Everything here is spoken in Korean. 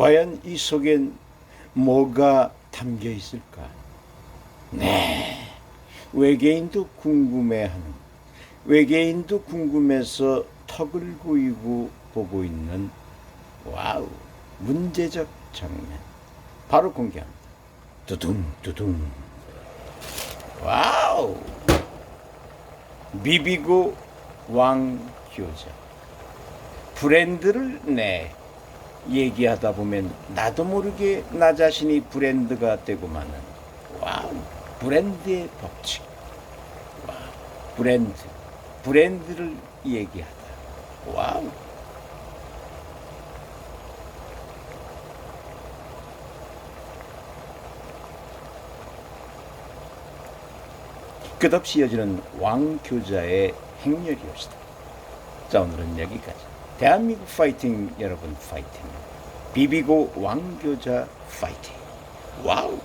과연 이 속엔 뭐가 담겨 있을까? 네. 외계인도 궁금해하는, 외계인도 궁금해서 턱을 고이고 보고 있는, 와우, 문제적 장면. 바로 공개합니다. 두둥, 두둥. 와우! 미비고 왕 교자. 브랜드를 내 얘기하다 보면 나도 모르게 나 자신이 브랜드가 되고 마는 와우 브랜드의 법칙 와우 브랜드 브랜드를 얘기하다 와우 끝없이 이어지는 왕교자의 행렬이었다. 자 오늘은 여기까지. 대한민국 파이팅 여러분 파이팅. 비비고 왕교자 파이팅. 와우.